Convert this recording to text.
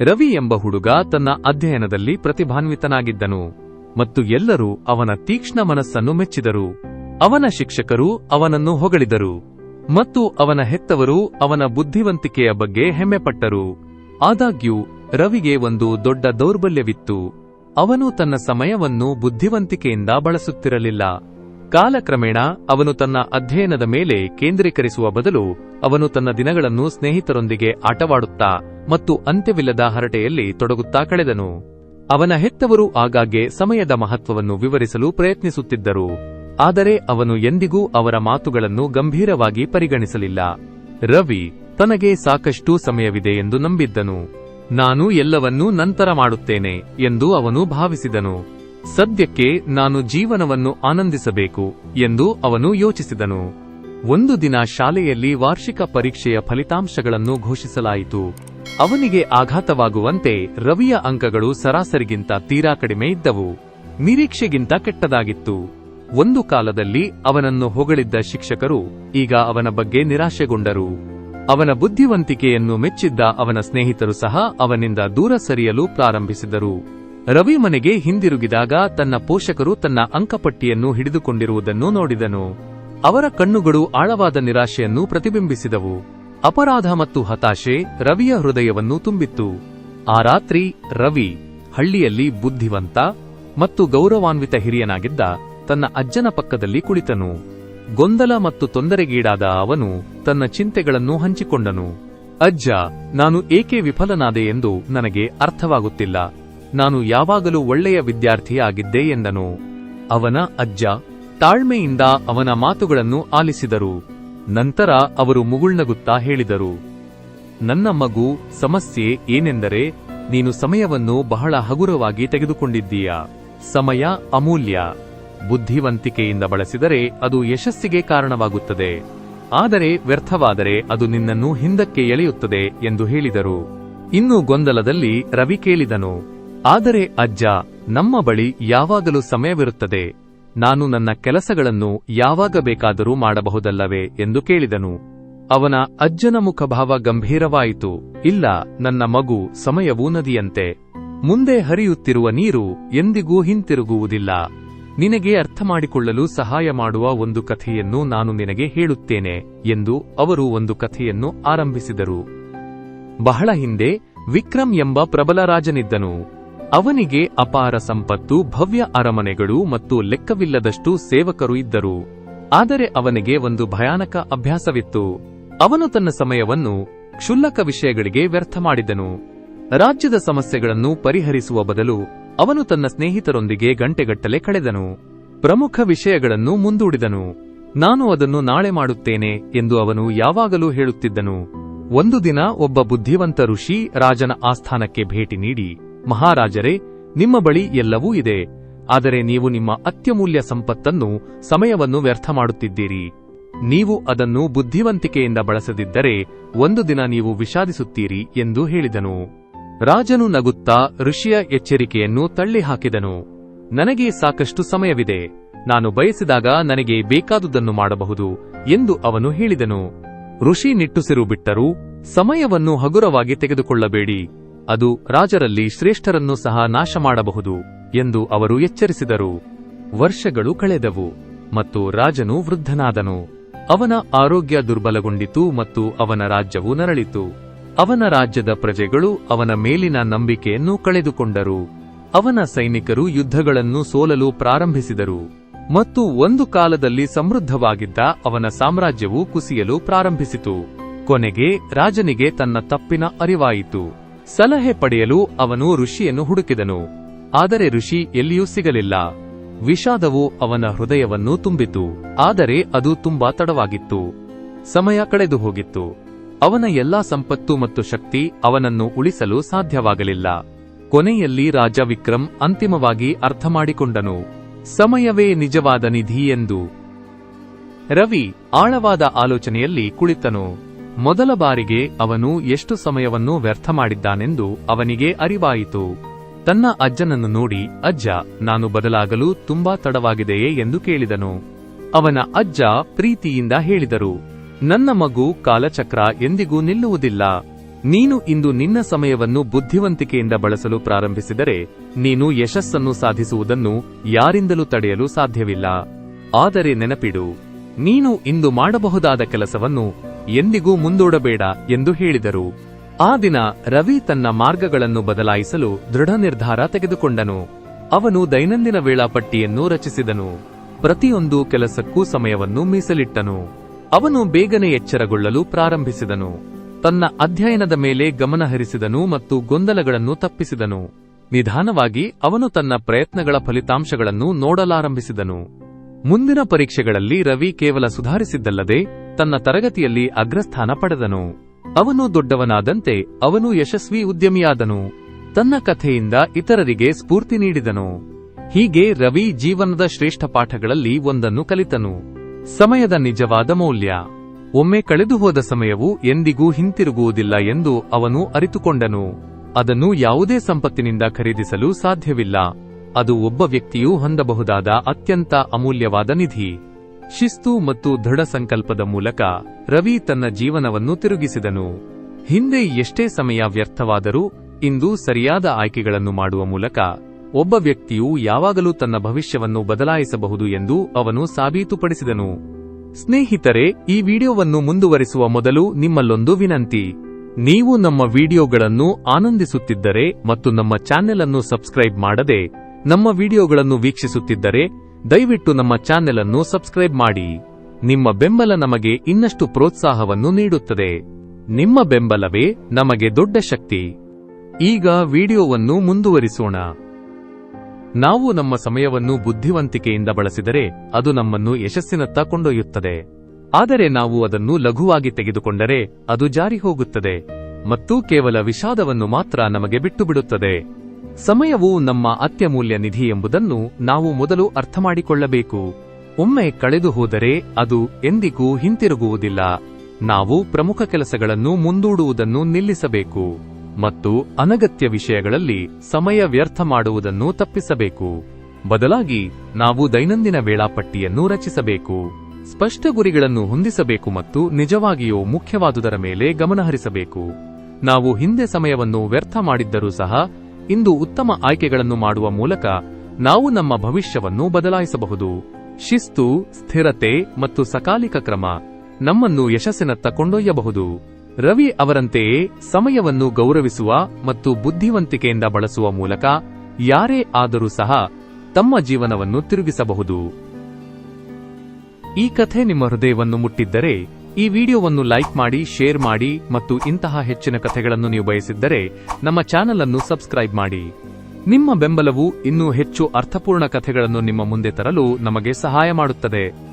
ರವಿ ಎಂಬ ಹುಡುಗ ತನ್ನ ಅಧ್ಯಯನದಲ್ಲಿ ಪ್ರತಿಭಾನ್ವಿತನಾಗಿದ್ದನು ಮತ್ತು ಎಲ್ಲರೂ ಅವನ ತೀಕ್ಷ್ಣ ಮನಸ್ಸನ್ನು ಮೆಚ್ಚಿದರು. ಅವನ ಶಿಕ್ಷಕರು ಅವನನ್ನು ಹೊಗಳಿದರು ಮತ್ತು ಅವನ ಹೆತ್ತವರು ಅವನ ಬುದ್ಧಿವಂತಿಕೆಯ ಬಗ್ಗೆ ಹೆಮ್ಮೆಪಟ್ಟರು. ಆದಾಗ್ಯೂ, ರವಿಗೆ ಒಂದು ದೊಡ್ಡ ದೌರ್ಬಲ್ಯವಿತ್ತು. ಅವನು ತನ್ನ ಸಮಯವನ್ನು ಬುದ್ಧಿವಂತಿಕೆಯಿಂದ ಬಳಸುತ್ತಿರಲಿಲ್ಲ. ಕಾಲಕ್ರಮೇಣ ಅವನು ತನ್ನ ಅಧ್ಯಯನದ ಮೇಲೆ ಕೇಂದ್ರೀಕರಿಸುವ ಬದಲು ಅವನು ತನ್ನ ದಿನಗಳನ್ನು ಸ್ನೇಹಿತರೊಂದಿಗೆ ಆಟವಾಡುತ್ತಾ ಮತ್ತು ಅಂತ್ಯವಿಲ್ಲದ ಹರಟೆಯಲ್ಲಿ ತೊಡಗುತ್ತಾ ಕಳೆದನು. ಅವನ ಹೆತ್ತವರು ಆಗಾಗ್ಗೆ ಸಮಯದ ಮಹತ್ವವನ್ನು ವಿವರಿಸಲು ಪ್ರಯತ್ನಿಸುತ್ತಿದ್ದರು. ಆದರೆ ಅವನು ಎಂದಿಗೂ ಅವರ ಮಾತುಗಳನ್ನು ಗಂಭೀರವಾಗಿ ಪರಿಗಣಿಸಲಿಲ್ಲ. ರವಿ, ತನಗೆ ಸಾಕಷ್ಟು ಸಮಯವಿದೆ ಎಂದು ನಂಬಿದ್ದನು. ನಾನು ಎಲ್ಲವನ್ನೂ ನಂತರ ಮಾಡುತ್ತೇನೆ ಎಂದು ಅವನು ಭಾವಿಸಿದನು. ಸದ್ಯಕ್ಕೆ ನಾನು ಜೀವನವನ್ನು ಆನಂದಿಸಬೇಕು ಎಂದು ಅವನು ಯೋಚಿಸಿದನು. ಒಂದು ದಿನ ಶಾಲೆಯಲ್ಲಿ ವಾರ್ಷಿಕ ಪರೀಕ್ಷೆಯ ಫಲಿತಾಂಶಗಳನ್ನು ಘೋಷಿಸಲಾಯಿತು. ಅವನಿಗೆ ಆಘಾತವಾಗುವಂತೆ ರವಿಯ ಅಂಕಗಳು ಸರಾಸರಿಗಿಂತ ತೀರಾ ಕಡಿಮೆ ಇದ್ದವು. ನಿರೀಕ್ಷೆಗಿಂತ ಕೆಟ್ಟದಾಗಿತ್ತು. ಒಂದು ಕಾಲದಲ್ಲಿ ಅವನನ್ನು ಹೊಗಳಿದ್ದ ಶಿಕ್ಷಕರು ಈಗ ಅವನ ಬಗ್ಗೆ ನಿರಾಶೆಗೊಂಡರು. ಅವನ ಬುದ್ಧಿವಂತಿಕೆಯನ್ನು ಮೆಚ್ಚಿದ್ದ ಅವನ ಸ್ನೇಹಿತರು ಸಹ ಅವನಿಂದ ದೂರ ಸರಿಯಲು ಪ್ರಾರಂಭಿಸಿದರು. ರವಿ ಮನೆಗೆ ಹಿಂದಿರುಗಿದಾಗ ತನ್ನ ಪೋಷಕರು ತನ್ನ ಅಂಕಪಟ್ಟಿಯನ್ನು ಹಿಡಿದುಕೊಂಡಿರುವುದನ್ನು ನೋಡಿದನು. ಅವರ ಕಣ್ಣುಗಳು ಆಳವಾದ ನಿರಾಶೆಯನ್ನು ಪ್ರತಿಬಿಂಬಿಸಿದವು. ಅಪರಾಧ ಮತ್ತು ಹತಾಶೆ ರವಿಯ ಹೃದಯವನ್ನು ತುಂಬಿತ್ತು. ಆ ರಾತ್ರಿ ರವಿ ಹಳ್ಳಿಯಲ್ಲಿ ಬುದ್ಧಿವಂತ ಮತ್ತು ಗೌರವಾನ್ವಿತ ಹಿರಿಯನಾಗಿದ್ದ ತನ್ನ ಅಜ್ಜನ ಪಕ್ಕದಲ್ಲಿ ಕುಳಿತನು. ಗೊಂದಲ ಮತ್ತು ತೊಂದರೆಗೀಡಾದ ಅವನು ತನ್ನ ಚಿಂತೆಗಳನ್ನು ಹಂಚಿಕೊಂಡನು. ಅಜ್ಜ, ನಾನು ಏಕೆ ವಿಫಲನಾದೆ ಎಂದು ನನಗೆ ಅರ್ಥವಾಗುತ್ತಿಲ್ಲ. ನಾನು ಯಾವಾಗಲೂ ಒಳ್ಳೆಯ ವಿದ್ಯಾರ್ಥಿಯಾಗಿದ್ದೆ ಎಂದನು. ಅವನ ಅಜ್ಜ ತಾಳ್ಮೆಯಿಂದ ಅವನ ಮಾತುಗಳನ್ನು ಆಲಿಸಿದರು. ನಂತರ ಅವರು ಮುಗುಳ್ನಗುತ್ತಾ ಹೇಳಿದರು, ನನ್ನ ಮಗು, ಸಮಸ್ಯೆ ಏನೆಂದರೆ ನೀನು ಸಮಯವನ್ನು ಬಹಳ ಹಗುರವಾಗಿ ತೆಗೆದುಕೊಂಡಿದ್ದೀಯ? ಸಮಯ ಅಮೂಲ್ಯ. ಬುದ್ಧಿವಂತಿಕೆಯಿಂದ ಬಳಸಿದರೆ ಅದು ಯಶಸ್ಸಿಗೆ ಕಾರಣವಾಗುತ್ತದೆ. ಆದರೆ ವ್ಯರ್ಥವಾದರೆ ಅದು ನಿನ್ನನ್ನು ಹಿಂದಕ್ಕೆ ಎಳೆಯುತ್ತದೆ, ಎಂದು ಹೇಳಿದರು. ಇನ್ನು ಗೊಂದಲದಲ್ಲಿ ರವಿ ಕೇಳಿದನು, ಆದರೆ ಅಜ್ಜ, ನಮ್ಮ ಬಳಿ ಯಾವಾಗಲೂ ಸಮಯವಿರುತ್ತದೆ. ನಾನು ನನ್ನ ಕೆಲಸಗಳನ್ನು ಯಾವಾಗ ಬೇಕಾದರೂ ಮಾಡಬಹುದಲ್ಲವೇ ಎಂದು ಕೇಳಿದನು. ಅವನ ಅಜ್ಜನ ಮುಖಭಾವ ಗಂಭೀರವಾಯಿತು. ಇಲ್ಲ, ನನ್ನ ಮಗು ಸಮಯವೂ ನದಿಯಂತೆ. ಮುಂದೆ ಹರಿಯುತ್ತಿರುವ ನೀರು ಎಂದಿಗೂ ಹಿಂತಿರುಗುವುದಿಲ್ಲ. ನಿನಗೆ ಅರ್ಥ ಮಾಡಿಕೊಳ್ಳಲು ಸಹಾಯ ಮಾಡುವ ಒಂದು ಕಥೆಯನ್ನು ನಾನು ನಿನಗೆ ಹೇಳುತ್ತೇನೆ ಎಂದು ಅವರು ಒಂದು ಕಥೆಯನ್ನು ಆರಂಭಿಸಿದರು. ಬಹಳ ಹಿಂದೆ ವಿಕ್ರಮ್ ಎಂಬ ಪ್ರಬಲ ರಾಜನಿದ್ದನು. ಅವನಿಗೆ ಅಪಾರ ಸಂಪತ್ತು, ಭವ್ಯ ಅರಮನೆಗಳು ಮತ್ತು ಲೆಕ್ಕವಿಲ್ಲದಷ್ಟು ಸೇವಕರು ಇದ್ದರು. ಆದರೆ ಅವನಿಗೆ ಒಂದು ಭಯಾನಕ ಅಭ್ಯಾಸವಿತ್ತು. ಅವನು ತನ್ನ ಸಮಯವನ್ನು ಕ್ಷುಲ್ಲಕ ವಿಷಯಗಳಿಗೆ ವ್ಯರ್ಥ ಮಾಡಿದನು. ರಾಜ್ಯದ ಸಮಸ್ಯೆಗಳನ್ನು ಪರಿಹರಿಸುವ ಬದಲು ಅವನು ತನ್ನ ಸ್ನೇಹಿತರೊಂದಿಗೆ ಗಂಟೆಗಟ್ಟಲೆ ಕಳೆದನು. ಪ್ರಮುಖ ವಿಷಯಗಳನ್ನು ಮುಂದೂಡಿದನು. ನಾನು ಅದನ್ನು ನಾಳೆ ಮಾಡುತ್ತೇನೆ ಎಂದು ಅವನು ಯಾವಾಗಲೂ ಹೇಳುತ್ತಿದ್ದನು. ಒಂದು ದಿನ ಒಬ್ಬ ಬುದ್ಧಿವಂತ ಋಷಿ ರಾಜನ ಆಸ್ಥಾನಕ್ಕೆ ಭೇಟಿ ನೀಡಿ ಮಹಾರಾಜರೇ, ನಿಮ್ಮ ಬಳಿ ಎಲ್ಲವೂ ಇದೆ. ಆದರೆ ನೀವು ನಿಮ್ಮ ಅತ್ಯಮೂಲ್ಯ ಸಂಪತ್ತನ್ನು, ಸಮಯವನ್ನು ವ್ಯರ್ಥ ಮಾಡುತ್ತಿದ್ದೀರಿ. ನೀವು ಅದನ್ನು ಬುದ್ಧಿವಂತಿಕೆಯಿಂದ ಬಳಸದಿದ್ದರೆ, ಒಂದು ದಿನ ನೀವು ವಿಷಾದಿಸುತ್ತೀರಿ ಎಂದು ಹೇಳಿದನು. ರಾಜನು ನಗುತ್ತಾ ಋಷಿಯ ಎಚ್ಚರಿಕೆಯನ್ನು ತಳ್ಳಿಹಾಕಿದನು. ನನಗೆ ಸಾಕಷ್ಟು ಸಮಯವಿದೆ. ನಾನು ಬಯಸಿದಾಗ ನನಗೆ ಬೇಕಾದುದನ್ನು ಮಾಡಬಹುದು ಎಂದು ಅವನು ಹೇಳಿದನು. ಋಷಿ ನಿಟ್ಟುಸಿರು ಬಿಟ್ಟರು. ಸಮಯವನ್ನು ಹಗುರವಾಗಿ ತೆಗೆದುಕೊಳ್ಳಬೇಡಿ. ಅದು ರಾಜರಲ್ಲಿ ಶ್ರೇಷ್ಠರನ್ನು ಸಹ ನಾಶ ಮಾಡಬಹುದು ಎಂದು ಅವರು ಎಚ್ಚರಿಸಿದರು. ವರ್ಷಗಳು ಕಳೆದವು ಮತ್ತು ರಾಜನು ವೃದ್ಧನಾದನು. ಅವನ ಆರೋಗ್ಯ ದುರ್ಬಲಗೊಂಡಿತು ಮತ್ತು ಅವನ ರಾಜ್ಯವು ನರಳಿತು. ಅವನ ರಾಜ್ಯದ ಪ್ರಜೆಗಳು ಅವನ ಮೇಲಿನ ನಂಬಿಕೆಯನ್ನು ಕಳೆದುಕೊಂಡರು. ಅವನ ಸೈನಿಕರು ಯುದ್ಧಗಳನ್ನು ಸೋಲಲು ಪ್ರಾರಂಭಿಸಿದರು. ಮತ್ತು ಒಂದು ಕಾಲದಲ್ಲಿ ಸಮೃದ್ಧವಾಗಿದ್ದ ಅವನ ಸಾಮ್ರಾಜ್ಯವು ಕುಸಿಯಲು ಪ್ರಾರಂಭಿಸಿತು. ಕೊನೆಗೆ ರಾಜನಿಗೆ ತನ್ನ ತಪ್ಪಿನ ಅರಿವಾಯಿತು. ಸಲಹೆ ಪಡೆಯಲು ಅವನು ಋಷಿಯನ್ನು ಹುಡುಕಿದನು. ಆದರೆ ಋಷಿ ಎಲ್ಲಿಯೂ ಸಿಗಲಿಲ್ಲ. ವಿಷಾದವು ಅವನ ಹೃದಯವನ್ನು ತುಂಬಿತು. ಆದರೆ ಅದು ತುಂಬಾ ತಡವಾಗಿತ್ತು. ಸಮಯ ಕಳೆದು ಹೋಗಿತ್ತು. ಅವನ ಎಲ್ಲಾ ಸಂಪತ್ತು ಮತ್ತು ಶಕ್ತಿ ಅವನನ್ನು ಉಳಿಸಲು ಸಾಧ್ಯವಾಗಲಿಲ್ಲ. ಕೊನೆಯಲ್ಲಿ ರಾಜ ವಿಕ್ರಮ್ ಅಂತಿಮವಾಗಿ ಅರ್ಥ ಮಾಡಿಕೊಂಡನು ಸಮಯವೇ ನಿಜವಾದ ನಿಧಿ ಎಂದು ರವಿ ಆಳವಾದ ಆಲೋಚನೆಯಲ್ಲಿ ಕುಳಿತನು. ಮೊದಲ ಬಾರಿಗೆ ಅವನು ಎಷ್ಟು ಸಮಯವನ್ನು ವ್ಯರ್ಥ ಮಾಡಿದ್ದಾನೆಂದು ಅವನಿಗೆ ಅರಿವಾಯಿತು. ತನ್ನ ಅಜ್ಜನನ್ನು ನೋಡಿ, ಅಜ್ಜ, ನಾನು ಬದಲಾಗಲು ತುಂಬಾ ತಡವಾಗಿದೆಯೇ? ಎಂದು ಕೇಳಿದನು. ಅವನ ಅಜ್ಜ ಪ್ರೀತಿಯಿಂದ ಹೇಳಿದರು, ನನ್ನ ಮಗು ಕಾಲಚಕ್ರ ಎಂದಿಗೂ ನಿಲ್ಲುವುದಿಲ್ಲ. ನೀನು ಇಂದು ನಿನ್ನ ಸಮಯವನ್ನು ಬುದ್ಧಿವಂತಿಕೆಯಿಂದ ಬಳಸಲು ಪ್ರಾರಂಭಿಸಿದರೆ, ನೀನು ಯಶಸ್ಸನ್ನು ಸಾಧಿಸುವುದನ್ನು ಯಾರಿಂದಲೂ ತಡೆಯಲು ಸಾಧ್ಯವಿಲ್ಲ. ಆದರೆ ನೆನಪಿಡು, ನೀನು ಇಂದು ಮಾಡಬಹುದಾದ ಕೆಲಸವನ್ನು ಎಂದಿಗೂ ಮುಂದೂಡಬೇಡ ಎಂದು ಹೇಳಿದರು. ಆ ದಿನ ರವಿ ತನ್ನ ಮಾರ್ಗಗಳನ್ನು ಬದಲಾಯಿಸಲು ದೃಢ ನಿರ್ಧಾರ ತೆಗೆದುಕೊಂಡನು. ಅವನು ದೈನಂದಿನ ವೇಳಾಪಟ್ಟಿಯನ್ನು ರಚಿಸಿದನು. ಪ್ರತಿಯೊಂದು ಕೆಲಸಕ್ಕೂ ಸಮಯವನ್ನು ಮೀಸಲಿಟ್ಟನು. ಅವನು ಬೇಗನೆ ಎಚ್ಚರಗೊಳ್ಳಲು ಪ್ರಾರಂಭಿಸಿದನು. ತನ್ನ ಅಧ್ಯಯನದ ಮೇಲೆ ಗಮನಹರಿಸಿದನು ಮತ್ತು ಗೊಂದಲಗಳನ್ನು ತಪ್ಪಿಸಿದನು. ನಿಧಾನವಾಗಿ ಅವನು ತನ್ನ ಪ್ರಯತ್ನಗಳ ಫಲಿತಾಂಶಗಳನ್ನು ನೋಡಲಾರಂಭಿಸಿದನು. ಮುಂದಿನ ಪರೀಕ್ಷೆಗಳಲ್ಲಿ ರವಿ ಕೇವಲ ಸುಧಾರಿಸಿದ್ದಲ್ಲದೆ ತನ್ನ ತರಗತಿಯಲ್ಲಿ ಅಗ್ರಸ್ಥಾನ ಪಡೆದನು. ಅವನು ದೊಡ್ಡವನಾದಂತೆ ಅವನು ಯಶಸ್ವಿ ಉದ್ಯಮಿಯಾದನು. ತನ್ನ ಕಥೆಯಿಂದ ಇತರರಿಗೆ ಸ್ಫೂರ್ತಿ ನೀಡಿದನು. ಹೀಗೆ ರವಿ ಜೀವನದ ಶ್ರೇಷ್ಠ ಪಾಠಗಳಲ್ಲಿ ಒಂದನ್ನು ಕಲಿತನು. ಸಮಯದ ನಿಜವಾದ ಮೌಲ್ಯ. ಒಮ್ಮೆ ಕಳೆದುಹೋದ ಸಮಯವು ಎಂದಿಗೂ ಹಿಂತಿರುಗುವುದಿಲ್ಲ ಎಂದು ಅವನು ಅರಿತುಕೊಂಡನು. ಅದನ್ನು ಯಾವುದೇ ಸಂಪತ್ತಿನಿಂದ ಖರೀದಿಸಲು ಸಾಧ್ಯವಿಲ್ಲ. ಅದು ಒಬ್ಬ ವ್ಯಕ್ತಿಯು ಹೊಂದಬಹುದಾದ ಅತ್ಯಂತ ಅಮೂಲ್ಯವಾದ ನಿಧಿ. ಶಿಸ್ತು ಮತ್ತು ದೃಢ ಸಂಕಲ್ಪದ ಮೂಲಕ ರವಿ ತನ್ನ ಜೀವನವನ್ನು ತಿರುಗಿಸಿದನು. ಹಿಂದೆ ಎಷ್ಟೇ ಸಮಯ ವ್ಯರ್ಥವಾದರೂ ಇಂದು ಸರಿಯಾದ ಆಯ್ಕೆಗಳನ್ನು ಮಾಡುವ ಮೂಲಕ ಒಬ್ಬ ವ್ಯಕ್ತಿಯು ಯಾವಾಗಲೂ ತನ್ನ ಭವಿಷ್ಯವನ್ನು ಬದಲಾಯಿಸಬಹುದು ಎಂದು ಅವನು ಸಾಬೀತುಪಡಿಸಿದನು. ಸ್ನೇಹಿತರೆ, ಈ ವಿಡಿಯೋವನ್ನು ಮುಂದುವರಿಸುವ ಮೊದಲು ನಿಮ್ಮಲ್ಲೊಂದು ವಿನಂತಿ. ನೀವು ನಮ್ಮ ವಿಡಿಯೋಗಳನ್ನು ಆನಂದಿಸುತ್ತಿದ್ದರೆ ಮತ್ತು ನಮ್ಮ ಚಾನೆಲ್ ಅನ್ನು ಸಬ್ಸ್ಕ್ರೈಬ್ ಮಾಡದೆ ನಮ್ಮ ವಿಡಿಯೋಗಳನ್ನು ವೀಕ್ಷಿಸುತ್ತಿದ್ದರೆ ದಯವಿಟ್ಟು ನಮ್ಮ ಚಾನೆಲ್ ಅನ್ನು ಸಬ್ಸ್ಕ್ರೈಬ್ ಮಾಡಿ. ನಿಮ್ಮ ಬೆಂಬಲ ನಮಗೆ ಇನ್ನಷ್ಟು ಪ್ರೋತ್ಸಾಹವನ್ನು ನೀಡುತ್ತದೆ. ನಿಮ್ಮ ಬೆಂಬಲವೇ ನಮಗೆ ದೊಡ್ಡ ಶಕ್ತಿ. ಈಗ ವಿಡಿಯೋವನ್ನು ಮುಂದುವರಿಸೋಣ. ನಾವು ನಮ್ಮ ಸಮಯವನ್ನು ಬುದ್ಧಿವಂತಿಕೆಯಿಂದ ಬಳಸಿದರೆ ಅದು ನಮ್ಮನ್ನು ಯಶಸ್ಸಿನತ್ತ ಕೊಂಡೊಯ್ಯುತ್ತದೆ. ಆದರೆ ನಾವು ಅದನ್ನು ಲಘುವಾಗಿ ತೆಗೆದುಕೊಂಡರೆ ಅದು ಜಾರಿ ಹೋಗುತ್ತದೆ ಮತ್ತು ಕೇವಲ ವಿಷಾದವನ್ನು ಮಾತ್ರ ನಮಗೆ ಬಿಟ್ಟು ಬಿಡುತ್ತದೆ ಸಮಯವು ನಮ್ಮ ಅತ್ಯಮೂಲ್ಯ ನಿಧಿ ಎಂಬುದನ್ನು ನಾವು ಮೊದಲು ಅರ್ಥಮಾಡಿಕೊಳ್ಳಬೇಕು. ಒಮ್ಮೆ ಕಳೆದು ಹೋದರೆ ಅದು ಎಂದಿಗೂ ಹಿಂತಿರುಗುವುದಿಲ್ಲ. ನಾವು ಪ್ರಮುಖ ಕೆಲಸಗಳನ್ನು ಮುಂದೂಡುವುದನ್ನು ನಿಲ್ಲಿಸಬೇಕು. ಮತ್ತು ಅನಗತ್ಯ ವಿಷಯಗಳಲ್ಲಿ ಸಮಯ ವ್ಯರ್ಥ ಮಾಡುವುದನ್ನು ತಪ್ಪಿಸಬೇಕು. ಬದಲಾಗಿ ನಾವು ದೈನಂದಿನ ವೇಳಾಪಟ್ಟಿಯನ್ನು ರಚಿಸಬೇಕು. ಸ್ಪಷ್ಟ ಗುರಿಗಳನ್ನು ಹೊಂದಿಸಬೇಕು ಮತ್ತು ನಿಜವಾಗಿಯೂ ಮುಖ್ಯವಾದುದರ ಮೇಲೆ ಗಮನಹರಿಸಬೇಕು. ನಾವು ಹಿಂದೆ ಸಮಯವನ್ನು ವ್ಯರ್ಥ ಮಾಡಿದ್ದರೂ ಸಹ ಇಂದು ಉತ್ತಮ ಆಯ್ಕೆಗಳನ್ನು ಮಾಡುವ ಮೂಲಕ ನಾವು ನಮ್ಮ ಭವಿಷ್ಯವನ್ನು ಬದಲಾಯಿಸಬಹುದು. ಶಿಸ್ತು, ಸ್ಥಿರತೆ ಮತ್ತು ಸಕಾಲಿಕ ಕ್ರಮ ನಮ್ಮನ್ನು ಯಶಸ್ಸಿನತ್ತ ಕೊಂಡೊಯ್ಯಬಹುದು. ರವಿ ಅವರಂತೆಯೇ ಸಮಯವನ್ನು ಗೌರವಿಸುವ ಮತ್ತು ಬುದ್ಧಿವಂತಿಕೆಯಿಂದ ಬಳಸುವ ಮೂಲಕ ಯಾರೇ ಆದರೂ ಸಹ ತಮ್ಮ ಜೀವನವನ್ನು ತಿರುಗಿಸಬಹುದು. ಈ ಕಥೆ ನಿಮ್ಮ ಹೃದಯವನ್ನು ಮುಟ್ಟಿದ್ದರೆ ಈ ವಿಡಿಯೋವನ್ನು ಲೈಕ್ ಮಾಡಿ, ಶೇರ್ ಮಾಡಿ ಮತ್ತು ಇಂತಹ ಹೆಚ್ಚಿನ ಕಥೆಗಳನ್ನು ನೀವು ಬಯಸಿದ್ದರೆ ನಮ್ಮ ಚಾನೆಲ್ ಅನ್ನು ಸಬ್ಸ್ಕ್ರೈಬ್ ಮಾಡಿ. ನಿಮ್ಮ ಬೆಂಬಲವು ಇನ್ನೂ ಹೆಚ್ಚು ಅರ್ಥಪೂರ್ಣ ಕಥೆಗಳನ್ನು ನಿಮ್ಮ ಮುಂದೆ ತರಲು ನಮಗೆ ಸಹಾಯ ಮಾಡುತ್ತದೆ.